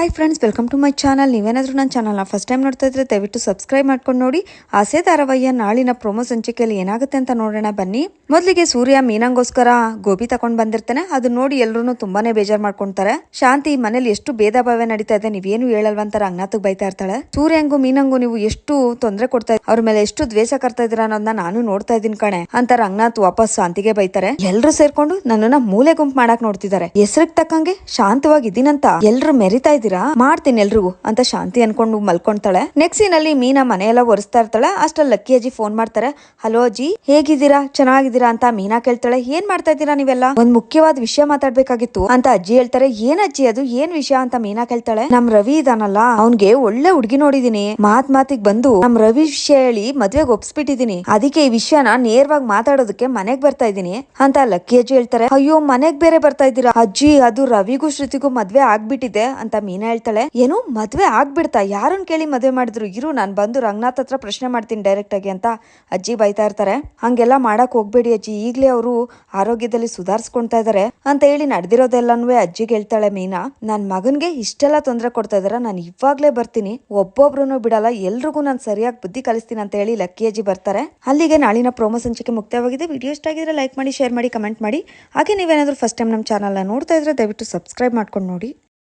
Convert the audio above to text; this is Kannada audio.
Hi friends welcome to my channel ನೀವೇನಾದರೂ ನನ್ನ ಚಾನಲ್ನ ಫಸ್ಟ್ ಟೈಮ್ ನೋಡ್ತಾ ಇದ್ರೆ ದಯವಿಟ್ಟು ಸಬ್ಸ್ಕ್ರೈಬ್ ಮಾಡ್ಕೊಂಡು ನೋಡಿ. ಆಸೆ ಧಾರಾವಾಹಿಯ ನಾಳಿನ ಪ್ರೊಮೋ ಸಂಚಿಕೆಯಲ್ಲಿ ಏನಾಗುತ್ತೆ ಅಂತ ನೋಡೋಣ ಬನ್ನಿ. ಮೊದಲಿಗೆ ಸೂರ್ಯ ಮೀನಂಗೋಸ್ಕರ ಗೋಬಿ ತಗೊಂಡ್ ಬಂದಿರ್ತಾನೆ. ಅದು ನೋಡಿ ಎಲ್ಲರೂ ತುಂಬಾನೇ ಬೇಜಾರ್ ಮಾಡ್ಕೊಂತಾರೆ. ಶಾಂತಿ, ಮನೇಲಿ ಎಷ್ಟು ಭೇದ ಭಾವ ನಡೀತಾ ಇದೆ ನೀವೇನು ಹೇಳಲ್ವಂತಾರೆ ರಂಗನಾಥಗ್ ಬೈತಾ ಇರ್ತಾಳೆ. ಸೂರ್ಯಂಗು ಮೀನಂಗು ನೀವು ಎಷ್ಟು ತೊಂದರೆ ಕೊಡ್ತಾ ಅವ್ರ ಮೇಲೆ ಎಷ್ಟು ದ್ವೇಷ ಕರ್ತಾ ಇದ್ರ ಅನ್ನೋದನ್ನ ನಾನು ನೋಡ್ತಾ ಇದ್ದೀನಿ ಕಣೆ ಅಂತ ರಂಗನಾಥ್ ವಾಪಸ್ ಶಾಂತಿಗೆ ಬೈತಾರೆ. ಎಲ್ಲರೂ ಸೇರ್ಕೊಂಡು ನನ್ನನ್ನ ಮೂಲೆ ಗುಂಪು ಮಾಡಕ್ ನೋಡ್ತಿದ್ದಾರೆ. ಹೆಸರಿಗೆ ತಕ್ಕಂಗೆ ಶಾಂತವಾಗಿ ಇದೀನಂತ ಎಲ್ರು ಮೆರಿತಾ ಇದ್ದೀರಾ? ಮಾಡ್ತೀನಿ ಎಲ್ರಿಗೂ. ಅಂತ ಶಾಂತಿ ಅನ್ಕೊಂಡು ಮಲ್ಕೊಂತಾಳೆ. ನೆಕ್ಸ್ಟ್ ಸೀನಲ್ಲಿ ಮೀನಾ ಮನೆಯೆಲ್ಲ ಒರೆಸ್ತಾ ಇರ್ತಾಳೆ. ಅಷ್ಟ್ರಲ್ಲಿ ಲಕ್ಕಿ ಅಜ್ಜಿ ಫೋನ್ ಮಾಡ್ತಾರೆ. ಹಲೋ ಅಜ್ಜಿ, ಹೇಗಿದ್ದೀರಾ? ಚೆನ್ನಾಗಿದ್ದೀರಾ? ಅಂತ ಮೀನಾ ಕೇಳ್ತಾಳೆ. ಏನ್ ಮಾಡ್ತಾ ಇದ್ದೀರಾ ನೀವೆಲ್ಲ? ಒಂದ್ ಮುಖ್ಯವಾದ ವಿಷಯ ಮಾತಾಡ್ಬೇಕಾಗಿತ್ತು. ಅಂತ ಅಜ್ಜಿ ಹೇಳ್ತಾರೆ. ಏನ್ ಅಜ್ಜಿ ಅದು? ಏನ್ ವಿಷಯ? ಅಂತ ಮೀನಾ ಕೇಳ್ತಾಳೆ. ನಮ್ ರವಿ ಇದಾನಲ್ಲ. ಅವ್ನ್ಗೆ ಒಳ್ಳೆ ಹುಡ್ಗಿ ನೋಡಿದೀನಿ. ಮಾತ್ ಮಾತಿಗ್ ಬಂದು ನಮ್ ರವಿ ವಿಷಯ ಹೇಳಿ ಮದ್ವೆಗೆ ಒಪ್ಸ್ಬಿಟ್ಟಿದೀನಿ. ಅದಕ್ಕೆ ಈ ವಿಷಯನ ನೇರವಾಗಿ ಮಾತಾಡೋದಕ್ಕೆ ಮನೆಗ್ ಬರ್ತಾ ಇದೀನಿ ಅಂತ ಲಕ್ಕಿ ಅಜ್ಜಿ ಹೇಳ್ತಾರೆ. ಅಯ್ಯೋ, ಮನೆಗ್ ಬೇರೆ ಬರ್ತಾ ಇದ್ದೀರಾ? ಅಜ್ಜಿ, ಅದು ರವಿಗೂ ಶ್ರುತಿಗೂ ಮದ್ವೆ ಆಗ್ಬಿಟ್ಟಿದೆ. ಅಂತ ಮೀನಾ ಹೇಳ್ತಾಳೆ, ಏನು ಮದ್ವೆ ಆಗ್ಬಿಡ್ತಾ ಯಾರನ್ನ ಕೇಳಿ ಮದ್ವೆ ಮಾಡಿದ್ರು? ಇರು, ನಾನ್ ಬಂದು ರಂಗನಾಥ್ ಹತ್ರ ಪ್ರಶ್ನೆ ಮಾಡ್ತೀನಿ ಡೈರೆಕ್ಟ್ ಆಗಿ ಅಂತ ಅಜ್ಜಿ ಬೈತಾ ಇರ್ತಾರೆ. ಹಂಗೆಲ್ಲ ಮಾಡಕ್ ಹೋಗ್ಬೇಡಿ ಅಜ್ಜಿ, ಈಗಲೇ ಅವರು ಆರೋಗ್ಯದಲ್ಲಿ ಸುಧಾರಿಸ್ಕೊಂತಾ ಇದಾರೆ. ಅಂತ ಹೇಳಿ ನಡೆದಿರೋದೆಲ್ಲನೂ ಅಜ್ಜಿಗೆ ಹೇಳ್ತಾಳೆ ಮೀನಾ ನನ್ನ ಮಗನ್ಗೆ ಇಷ್ಟೆಲ್ಲ ತೊಂದರೆ ಕೊಡ್ತಾ ಇದಾರ, ನಾನು ಇವಾಗ್ಲೇ ಬರ್ತೀನಿ ಒಬ್ಬೊಬ್ರು ಬಿಡಲ್ಲ, ಎಲ್ರಿಗೂ ನಾನು ಸರಿಯಾಗಿ ಬುದ್ಧಿ ಕಲಿಸ್ತೀನಿ ಅಂತ ಹೇಳಿ ಲಕ್ಕಿ ಅಜ್ಜಿ ಬರ್ತಾರೆ. ಅಲ್ಲಿಗೆ ನಾಳಿನ ಪ್ರೋಮೋ ಸಂಚಿಕೆ ಮುಕ್ತವಾಗಿದೆ. ವಿಡಿಯೋ ಇಷ್ಟ ಆಗಿದ್ರೆ ಲೈಕ್ ಮಾಡಿ, ಶೇರ್ ಮಾಡಿ, ಕಮೆಂಟ್ ಮಾಡಿ. ಹಾಗೆ ನೀವೇನಾದ್ರೂ ಫಸ್ಟ್ ಟೈಮ್ ನಮ್ಮ ಚಾನಲ್ನ ನೋಡ್ತಾ ಇದ್ರೆ ದಯವಿಟ್ಟು ಸಬ್ಸ್ಕ್ರೈಬ್ ಮಾಡ್ಕೊಂಡು ನೋಡಿ.